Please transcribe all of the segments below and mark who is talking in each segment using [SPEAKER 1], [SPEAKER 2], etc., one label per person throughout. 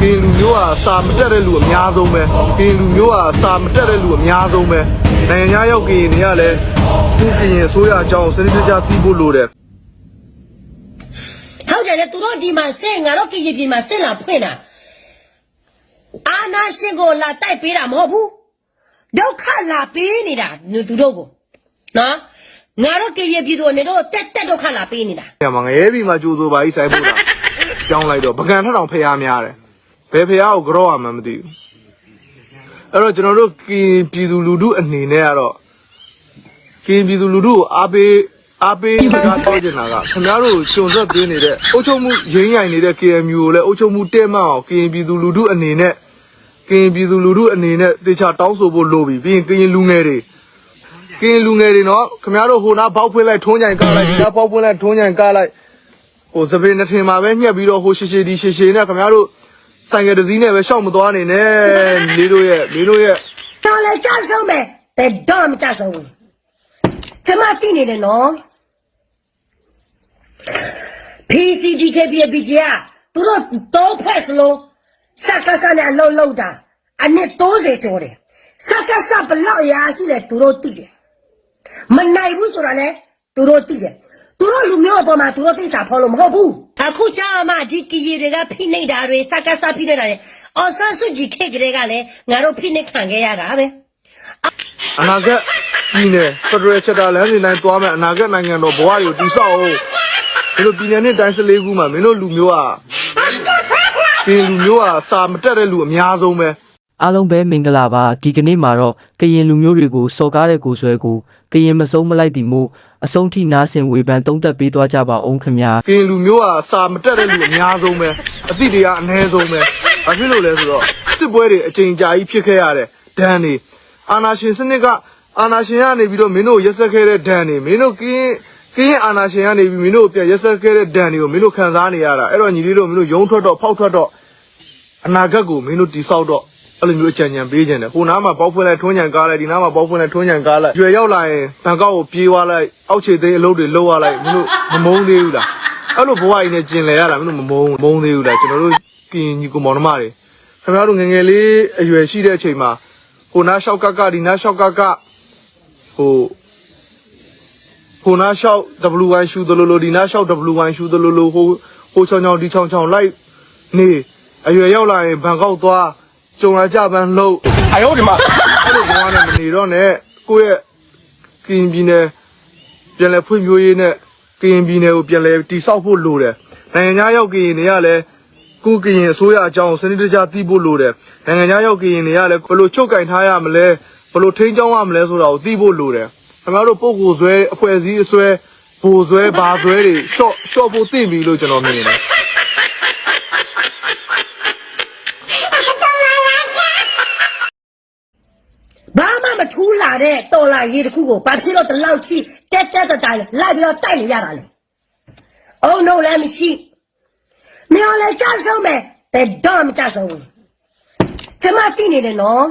[SPEAKER 1] ကရင်လူမျိုးကစာမတက်တဲ့လူအများဆုံးပဲကရင်လူမျိုးကစာမတက်တဲ့လူအများဆုံးပဲနိုင်ငံခြားရောက်ကရင်တွေကလည်းသူကရင်အစိုးရအကြောင်းစနစ်တကျသိဖို့လိုတယ်
[SPEAKER 2] ဟုတ်တယ်လေသူတို့ဒီမှာစင်ငါတို့ကရင်ပြည်မှာစင်လာဖွင့်တာအာနာရှင်ကိုလာတိုက်ပေးတာမဟုတ်ဘူးဒုက္ခလာပေးနေတာသူတို့ကိုနော်ငါတို့ကရင်ပြည်တို့နေတော့တက်တက်ဒုက္ခလာပေးနေတာ။
[SPEAKER 1] ညမှာငရဲပြီမှာကြိုးစိုးပါကြီးဆိုင်ဖို့တာ။ကြောင်းလိုက်တော့ပကံထထောင်ဖျားများတယ်။ ဘယ်ဖျားကိုကြောက်ရမှန်းမသိဘူး။အဲ့တော့ကျွန်တော်တို့ကရင်ပြည်သူလူထုအနေနဲ့ကတော့ကရင်ပြည်သူလူထုကိုအားပေးအားပေးစကားပြောချင်တာကခင်ဗျားတို့ကျွန်ဆက်ပေးနေတဲ့အုပ်ချုပ်မှုရင်းရိုင်နေတဲ့ KMU ကိုလည်းအုပ်ချုပ်မှုတဲ့မှအောင်ကရင်ပြည်သူလူထုအနေနဲ့ကရင်ပြည်သူလူထုအနေနဲ့တေချာတောင်းဆိုဖို့လိုပြီပြီးရင်ကရင်လူငယ်တွေကရင်လူငယ်တွေနော်ခင်ဗျားတို့ဟိုနာဘောက်ဖွင့်လိုက်ထုံးကြိုင်ကားလိုက်ဒီနာဘောက်ဖွင့်လိုက်ထုံးကြိုင်ကားလိုက်ဟိုသပင်နှစ်ထင်မှာပဲညှက်ပြီးတော့ဟိုရှည်ရှည်ဒီရှည်ရှည်နဲ့ခင်ဗျားတို့ ဆိုင်ကယ်တစ်စီးနဲ့ပဲရှောက်မသွားနေနဲ့လေးတို့ရဲ့လေးတို့ရဲ့
[SPEAKER 2] တော်လည်းကြဆုံးမယ်ဘယ်တော့မှမကြဆုံးဘူးကျမသိနေတယ်နော် PCDKP ရဲ့ BJ ကသူတို့တော့ဖက်စလုံးစက္ကစနဲ့အလုံးလုံးတာအနည်း30ကျော်တယ်စက္ကစဘလောက်ရာရှိလဲသူတို့သိတယ်မနိုင်ဘူးဆိုတာလဲသူတို့သိတယ်သူတို့လူမျိုးအပေါ်မှာသူတို့သိစာဖော်လို့မဟုတ်ဘူး အခုကြာမှဒီကီရီတွေကဖိနှိပ်တာတွေစက္ကစဖိနှိပ်တာတွေအော်ဆန်းစုကြည်ခေတ်ကလေးကလည်းငါတို့ဖိနှိပ်ခံခဲ့ရတာပဲ
[SPEAKER 1] အနာဂတ်ပြည်နယ်ဖက်ဒရယ်ချက်တာလမ်းစဉ်တိုင်းသွားမယ်အနာဂတ်နိုင်ငံတော်ဘဝတွေကိုတည်ဆောက်အောင်ဒီလိုပြည်နယ်နဲ့တိုင်းစလေးခုမှာမင်းတို့လူမျိုးကပြည်လူမျိုးကစာမတက်တဲ့လူအများဆုံးပဲ
[SPEAKER 3] အားလုံးပဲမင်္ဂလာပါဒီကနေ့မှာတော့ကရင်လူမျိုးတွေကိုစော်ကားတဲ့ကိုယ်ဆွဲကိုကရင်မဆုံးမလိုက်တီမို့အဆုံးထိနားဆင်ဝေဖန်တုံးသက်ပေးသွားကြပါအောင်ခင်ဗျာ
[SPEAKER 1] ကရင်လူမျိုးကစာမတက်တဲ့လူအများဆုံးပဲအသည့်တရားအ ਨੇ ဆုံးပဲဘာဖြစ်လို့လဲဆိုတော့စစ်ပွဲတွေအချိန်ကြာကြီးဖြစ်ခဲ့ရတဲ့ဒဏ်တွေအာနာရှင်စနစ်ကအာနာရှင်ကနေပြီးတော့မင်းတို့ရက်ဆက်ခဲ့တဲ့ဒဏ်တွေမင်းတို့ကင်းကင်းအာနာရှင်ကနေပြီးမင်းတို့ပြန်ရက်ဆက်ခဲ့တဲ့ဒဏ်တွေကိုမင်းတို့ခံစားနေရတာအဲ့တော့ညီလေးတို့မင်းတို့ယုံထွက်တော့ဖောက်ထွက်တော့အနာဂတ်ကိုမင်းတို့တိဆောက်တော့ အဲ့လိုမျိုးအကြံဉာဏ်ပေးခြင်းတယ်ဟိုနားမှာပေါက်ဖွင့်လိုက်ထွန်းညံကားလိုက်ဒီနားမှာပေါက်ဖွင့်လိုက်ထွန်းညံကားလိုက်ရွယ်ရောက်လာရင်ဘန်ကောက်ကိုပြေးသွားလိုက်အောက်ခြေသိမ်းအလုပ်တွေလုပ်သွားလိုက်မင်းတို့မမုန်းသေးဘူးလားအဲ့လိုဘဝကြီးနဲ့ကျင်လဲရတာမင်းတို့မမုန်းမုန်းသေးဘူးလားကျွန်တော်တို့ကင်ညီကိုမောင်နှမတွေခင်ဗျားတို့ငယ်ငယ်လေးအရွယ်ရှိတဲ့အချိန်မှာဟိုနားလျှောက်ကကဒီနားလျှောက်ကကဟိုဟိုနားလျှောက် W1 ရှူသလိုလိုဒီနားလျှောက် W1 ရှူသလိုလိုဟိုဟိုချောင်းချောင်းဒီချောင်းချောင်းလိုက်နေအရွယ်ရောက်လာရင်ဘန်ကောက်သွား ကြုံလာကြပန်းလှုပ်
[SPEAKER 4] 哎呦我的妈！
[SPEAKER 1] အဲ့လိုဘဝနဲ့မနေတော့နဲ့ကိုယ့်ရဲ့ကရင်ပြည်နယ်ပြန်လဲဖွံ့ဖြိုးရေးနဲ့ကရင်ပြည်နယ်ကိုပြန်လဲတိဆောက်ဖို့လိုတယ်နိုင်ငံခြားရောက်ကရင်တွေကလည်းကိုယ်ကရင်အစိုးရအကြောင်းစနစ်တကျသိဖို့လိုတယ်နိုင်ငံခြားရောက်ကရင်တွေကလည်းဘယ်လိုချုပ်ကင်ထားရမလဲဘယ်လိုထိန်းကျောင်းရမလဲဆိုတာကိုသိဖို့လိုတယ်ခင်ဗျားတို့ပုံကိုယ်ဆွဲအဖွဲ့အစည်းအဆွဲဘိုလ်ဆွဲဘာဆွဲတွေရှော့ရှော့ဖို့သိပြီလို့ကျွန်တော်မြင်တယ်
[SPEAKER 2] တဲ့တော်လာရေးတစ်ခုကိုဘာဖြစ်လို့တလောက်ချီတက်တက်တတိုင်လိုက်ပြီးတော့တိုက်နေရတာလဲအုံတော့လည်းမရှိမင်းလည်းကြဆုံးမယ်ဘယ်တော့မှကြဆုံးဘူးကျမသိနေတယ်နော်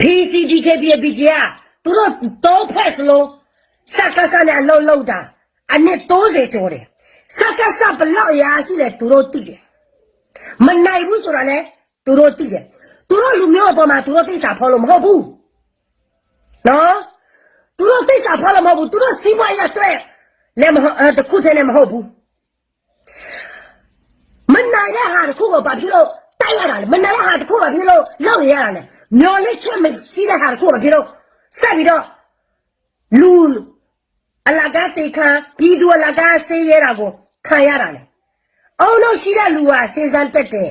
[SPEAKER 2] PCDKP ရဲ့ BJ ကသူတို့တော့ဖက်စလုံးစက္ကစနဲ့အလုံးလုံးတာအနည်း30ကျော်တယ်စက္ကစဘလောက်ရာရှိလဲသူတို့သိတယ်မနိုင်ဘူးဆိုတာလဲသူတို့သိတယ် သူတို့လူမျိုးအပေါ်မှာသူတို့သိစာဖော်လို့မဟုတ်ဘူးနော်သူတို့သိစာဖော်လို့မဟုတ်ဘူးသူတို့စီးပွားရေးအတွက်လည်းမဟုတ်အဲတခုတည်းလည်းမဟုတ်ဘူးမနိုင်တဲ့ဟာတစ်ခုကိုဘာဖြစ်လို့တိုက်ရတာလဲမနိုင်တဲ့ဟာတစ်ခုဘာဖြစ်လို့လောက်ရရတာလဲမျော်လင့်ချက်မရှိတဲ့ဟာတစ်ခုဘာဖြစ်လို့ဆက်ပြီးတော့လူအလကားသိခံပြည်သူအလကားဆေးရတာကိုခံရတာလေအောင်လို့ရှိတဲ့လူကစေစမ်းတက်တယ်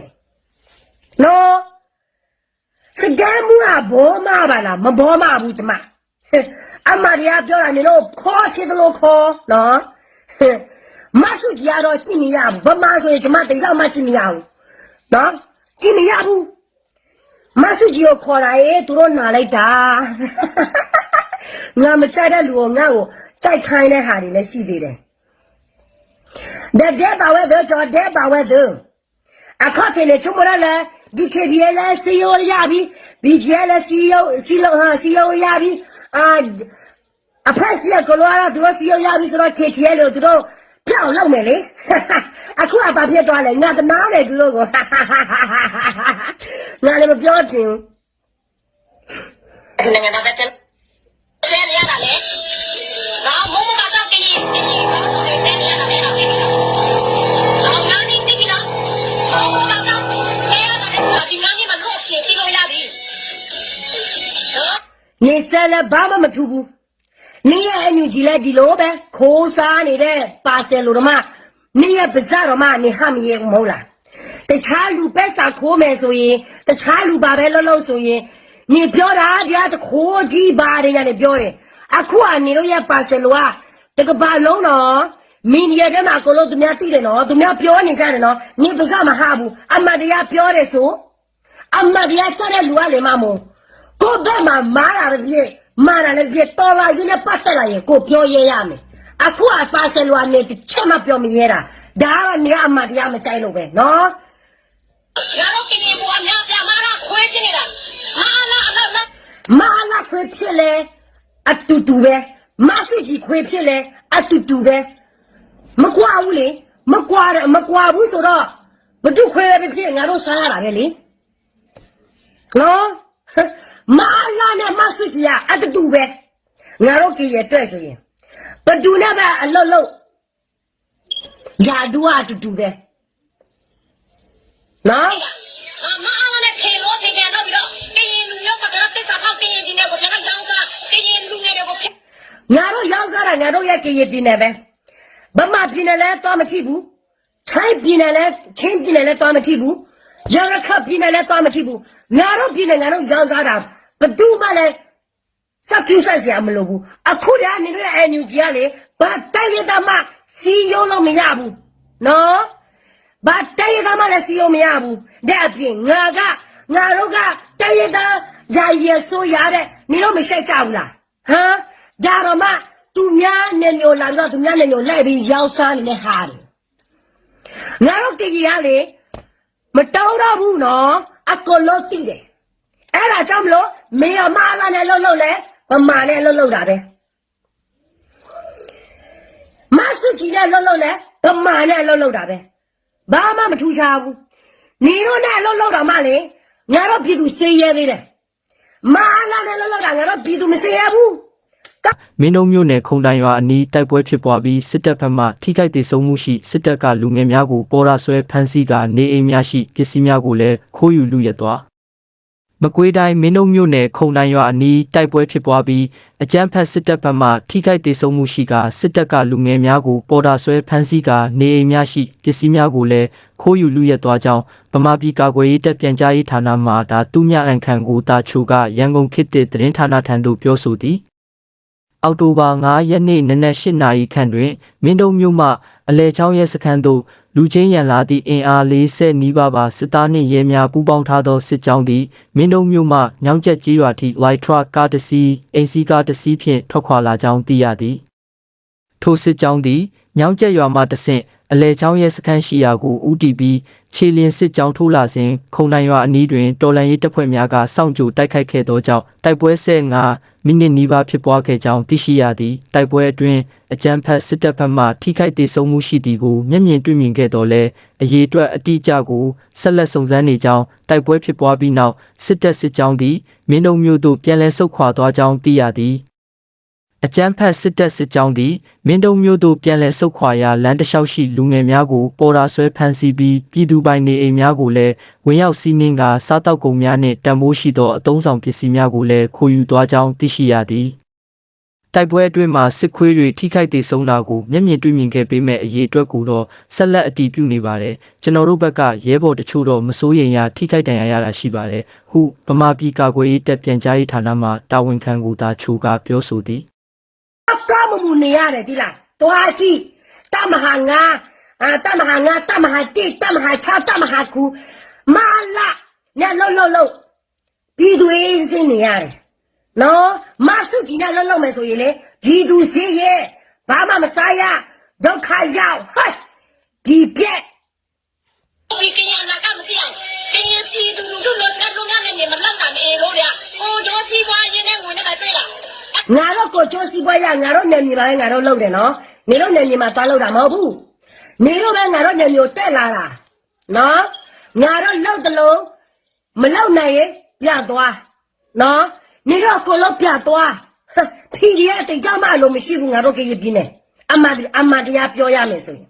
[SPEAKER 2] နော် စကမ်းမှုကဘောမပါလားမဘောမဘူးကျမဟဲ့အမရီယာပြောတာနေတော့ခေါ်ချစ်တယ်လို့ခေါ်နော်ဟဲ့မဆုကြီးကတော့ကြည့်မရဘူးဗမာဆိုရင်ကျမတိတ်ရောက်မှကြည့်မရဘူးနော်ကြည့်မရဘူးမဆုကြီးကိုခေါ်လာရေးသူတို့နာလိုက်တာငါမကြိုက်တဲ့လူကိုငါ့ကိုကြိုက်ခိုင်းတဲ့ဟာတွေလည်းရှိသေးတယ်တဲ့တဲ့ပါဝဲတော့ကျော်တဲ့ပါဝဲတော့အခါကလေးချုံမရလဲ ဒီကေဘီလဲစီယိုရပြီဘီဂျဲလဲစီယိုစီလိုဟာစီယိုရပြီအာအဖက်စီကလောရသူတို့စီယိုရပြီဆိုတော့ကေတီအဲလို့သူတို့ပြောင်းလောက်မယ်လေအခုကဘာဖြစ်သွားလဲငါသနာတယ်သူတို့ကိုငါလည်းမပြောချင်ဘူး
[SPEAKER 4] ဒီနိုင်ငံသားပဲ နော်
[SPEAKER 2] နေစက်လည်းဘာမှမထူဘူးနေရဲ့အညူကြီးလည်းဒီလိုပဲခိုးစားနေတဲ့ပါဆယ်လိုတော့မှနေရဲ့ပါဇာတော့မှနေဟမရေမဟုတ်လားတခြားလူပဲစာခိုးမယ်ဆိုရင်တခြားလူပါပဲလှုပ်လှုပ်ဆိုရင်နေပြောတာတရားတခိုးကြီးပါတယ်ညာနေပြောတယ်အခုကနေတော့ရဲ့ပါဆယ်လိုကတကဘာလုံးတော့မင်းရဲ့ထဲမှာကိုလို့သူများသိတယ်နော်သူများပြောနေကြတယ်နော်နေပါဇာမဟာဘူးအမတ်တရားပြောတယ်ဆိုအမတ်တရားချက်တဲ့လူကလေမမို့ ကိုဘက်မှာမားတာလည်းဖြစ်မားတာလည်းဖြစ်တော်လာရင်းနဲ့ပတ်သက်လာရင်ကိုပြောရဲရမယ်အခုအပါဆယ်လူကနေတစ်ချက်မှပြောမရဲတာဒါကနေအမတ်တရားမကြိုက်လို့ပဲနော်
[SPEAKER 4] ငါတို့ကရင်ဘွားများပြမလားခွဲချင်နေတာမာလာအလောက်လောက်
[SPEAKER 2] မာလာခွေဖြစ်လဲအတူတူပဲမဆူကြီးခွေဖြစ်လဲအတူတူပဲမကွာဘူးလေမကွာတယ်မကွာဘူးဆိုတော့ဘဒုခွေပဲဖြစ်ငါတို့စားရတာပဲလေနော် မာလာနဲ့မဆူကြီးကအတူတူပဲငါတို့ကြည်ရအတွက်ဆိုရင်ဘဒုနဲ့ပဲအလုတ်လုတ်ယာဒူအတူတူပဲနော်
[SPEAKER 4] မအားနဲ့ဖေလို့ဖေပြန်တော့ပြီးတော့ကရင်လူမျိုးကတော့တစ္ဆာဖောက်ကရင်ဒီနေ့ကိုပြန်တော့ရောင်းစားကရင်လူငယ်တွေကိုဖြစ်
[SPEAKER 2] ငါတို့ရောက်စားတာငါတို့ရဲ့ကြည်ရပြည်နယ်ပဲဗမာပြည်နယ်လဲသွားမကြည့်ဘူးချိုင်းပြည်နယ်လဲချင်းပြည်နယ်လဲသွားမကြည့်ဘူး ရရခတ်ပြည်နယ်လဲသွားမကြည့်ဘူးငါတို့ပြည်နယ်ငါတို့ရောက်စားတာဘဒုမှလည်းစက်ကျူဆက်စရာမလိုဘူးအခုတည်းကနေတို့ရဲ့ NUG ကလေဘာတိုက်ရတာမှစီယုံလို့မရဘူးနော်ဘာတိုက်ရတာမှလည်းစီယုံမရဘူးတဲ့အပြင်ငါကငါတို့ကတိုက်ရတာရာရဆိုရတဲ့နေတော့မရှိကြဘူးလားဟမ်ဒါတော့မှသူများနေမျိုးလာတော့သူများနေမျိုးလိုက်ပြီးရောက်စားနေတဲ့ဟာတွေငါတို့ကြည်ကြီးကလေ မတောင်းတော့ဘူးနော်အကလို့တည်တယ်အဲ့ဒါကြောင့်မလို့မေအမလာနဲ့လှုပ်လှုပ်လဲဗမာနဲ့လှုပ်လှုပ်တာပဲမဆုကြီးနဲ့လှုပ်လှုပ်လဲဗမာနဲ့လှုပ်လှုပ်တာပဲဘာမှမထူးခြားဘူးနေတော့နဲ့လှုပ်လှုပ်တာမှလေငါတို့ပြည်သူစေးရဲသေးတယ်မလာနဲ့လှုပ်လှုပ်တာငါတို့ပြည်သူမစေးရဘူး
[SPEAKER 3] မင်းတို့မျိုးနယ်ခုံတိုင်ရွာအနီးတိုက်ပွဲဖြစ်ပွားပြီးစစ်တပ်ဘက်မှထိခိုက်ဒေဆုံးမှုရှိစစ်တပ်ကလူငယ်များကိုပေါ်ရာဆွဲဖမ်းဆီးကနေအိမ်များရှိပစ္စည်းများကိုလည်းခိုးယူလူရက်သွားမကွေးတိုင်းမင်းတို့မျိုးနယ်ခုံတိုင်ရွာအနီးတိုက်ပွဲဖြစ်ပွားပြီးအကြမ်းဖက်စစ်တပ်ဘက်မှထိခိုက်ဒေဆုံးမှုရှိကစစ်တပ်ကလူငယ်များကိုပေါ်ရာဆွဲဖမ်းဆီးကနေအိမ်များရှိပစ္စည်းများကိုလည်းခိုးယူလူရက်သွားကြောင်းဗမာပြည်ကာကွယ်ရေးတပ်ပြန်ကြားရေးဌာနမှဒါတူမြအန်ခန်ကိုတာချိုကရန်ကုန်ခေတ်သစ်သတင်းဌာနထံသို့ပြောဆိုသည် အောက်တိုဘာ9ရက်နေ့နနက်8နာရီခန့်တွင်မင်းတုံမြို့မှအလဲချောင်းရဲစခန်းသို့လူချင်းရန်လာသည့်အင်အား40နီးပါးပါစစ်သားနှင့်ရဲများပူးပေါင်းထားသောစစ်ကြောင်းသည်မင်းတုံမြို့မှညောင်ကျက်ကြီးရွာထိ light truck ကားတစ်စီးအင်စီကားတစ်စီးဖြင့်ထွက်ခွာလာကြောင်းသိရသည်ထိုစစ်ကြောင်းသည်ညောင်ကျက်ရွာမှတဆင့်အလဲချောင်းရဲစခန်းရှိရာကိုဦးတည်ပြီးခြေလျင်စစ်ကြောင်းထိုးလာစဉ်ခုံနိုင်ရွာအနီးတွင်တော်လန်ရေးတပ်ဖွဲ့များကစောင့်ကြိုတိုက်ခိုက်ခဲ့သောကြောင့်တိုက်ပွဲ15 မိနစ်နီးပါးဖြစ်ပွားခဲ့ကြောင်းသိရှိရသည်တိုက်ပွဲအတွင်းအကြမ်းဖက်စစ်တပ်ဘက်မှထိခိုက်ဒေဆုံးမှုရှိသည်ကိုမျက်မြင်တွေ့မြင်ခဲ့တော်လဲအရေးအတွက်အတိအကျကိုဆက်လက်စုံစမ်းနေကြောင်းတိုက်ပွဲဖြစ်ပွားပြီးနောက်စစ်တပ်စစ်ကြောင်းသည်မင်းတို့မျိုးသို့ပြန်လည်ဆုတ်ခွာသွားကြောင်းသိရသည် အကြမ်းဖက်စစ်တပ်စစ်ကြောင်းသည်မင်းတုံမျိုးသို့ပြန်လည်ဆုတ်ခွာရာလမ်းတစ်လျှောက်ရှိလူငယ်များကိုပေါ်ရာဆွဲဖမ်းဆီးပြီးပြည်သူပိုင်နေအိမ်များကိုလည်းဝင်ရောက်စီးနင်းကာစားတောက်ကုန်များနှင့်တံမိုးရှိသောအသုံးဆောင်ပစ္စည်းများကိုလည်းခိုးယူသွားကြောင်းသိရှိရသည်တိုက်ပွဲအတွင်းမှာစစ်ခွေးတွေထိခိုက်ဒေဆုံးတာကိုမျက်မြင်တွေ့မြင်ခဲ့ပေမဲ့အရေးအတွက်ကိုတော့ဆက်လက်အတည်ပြုနေပါတယ်ကျွန်တော်တို့ဘက်ကရဲဘော်တချို့တော့မစိုးရိမ်ရထိခိုက်ဒဏ်ရာရတာရှိပါတယ်ဟုဗမာပြည်ကာကွယ်ရေးတပ်ပြန်ကြားရေးဌာနမှတာဝန်ခံကူတာချိုကပြောဆိုသည်
[SPEAKER 2] အကမမူနေရတယ်ဒီလားတွားကြည့်တမဟာငါအာတမဟာငါတမဟာတိတမဟာချတမဟာခုမာလာနဲ့လှုပ်လှုပ်လှုပ်ပြည်သူအေးစင်းနေရတယ်နော်မဆုကြီးနဲ့လှုပ်လှုပ်မယ်ဆိုရင်လေပြည်သူစင်းရဲ့ဘာမှမစားရဒုက္ခရောက်ဟဲ့ဒီပြက်
[SPEAKER 4] ဒီကရင်နာကမသိအောင်ကရင်ပြည်သူလူထုလို့ဆက်လုံးရနေမလောက်တာမအေလို့ဗျကိုကျော်စီးပွားရင်းနဲ့ဝင်နေတာတွေ့လား
[SPEAKER 2] ငါတို့ကိုချိုးစီးပွားရငါတို့နယ်မြေပါလေငါတို့လုပ်တယ်နော်နေတော့နေမြေမှာသွားလို့တာမဟုတ်ဘူးနေတော့ပဲငါတို့နေမျိုးတက်လာတာနော်ငါတို့လောက်တလို့မလောက်နိုင်ရင်ပြသွားနော်နေတော့ကိုလို့ပြသွားဟမ်ဖီဒီရဲ့အတိတ်ကြမလို့မရှိဘူးငါတို့ကရပြင်းနေအမတ်အမတ်တရားပြောရမယ်ဆိုရင်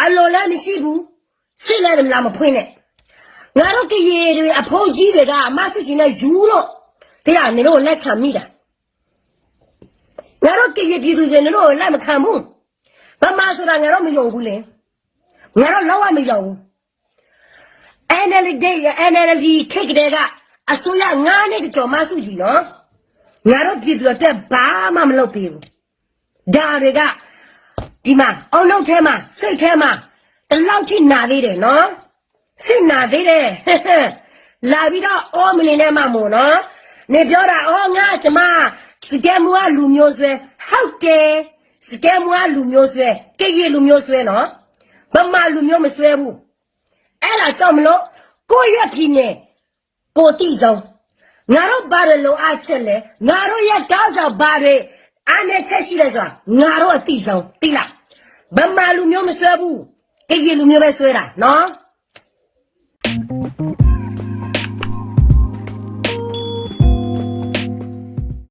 [SPEAKER 2] အလိုလည်းမရှိဘူးစိတ်လည်းမလားမဖွင့်နဲ့ငါတို့ကရေတွေအဖိုးကြီးတွေကအမစစ်ချင်းနဲ့ယူလို့ တရားနေတော့လက်ခံမိတာငါတို့ကြည်ရပြည်သူစင်တို့ကိုလက်မခံဘူးဗမာဆိုတာငါတို့မယုံဘူးလေငါတို့လောက်ဝမယုံဘူး NLD NLD ခိတ်တဲ့ကအစိုးရငါးနှစ်ကြော်မဆုကြည့်နော်ငါတို့ပြည်သူအတွက်ဘာမှမလုပ်ပေးဘူးဒါတွေကဒီမှာအုံလုံးထဲမှာစိတ်ထဲမှာတလောက်ထိနာသေးတယ်နော်စိတ်နာသေးတယ်လာပြီးတော့အော်မလင်းနဲ့မှမို့နော် နေပြောတာအော်ငါကျမစကဲမွားလူမျိုးဆွဲဟုတ်တယ်စကဲမွားလူမျိုးဆွဲကြည်ရလူမျိုးဆွဲနော်ဗမာလူမျိုးမဆွဲဘူးအဲ့ဒါကြောင့်မလို့ကိုယ့်ရဲ့ပြည်နယ်ကိုတိဆုံးငါတို့ဘာတွေလိုအပ်ချက်လဲငါတို့ရဲ့တောက်ဆောင်ဘာတွေအားနဲ့ချက်ရှိလဲဆိုတာငါတို့အတိဆုံးတိလားဗမာလူမျိုးမဆွဲဘူးကြည်ရလူမျိုးပဲဆွဲတာနော်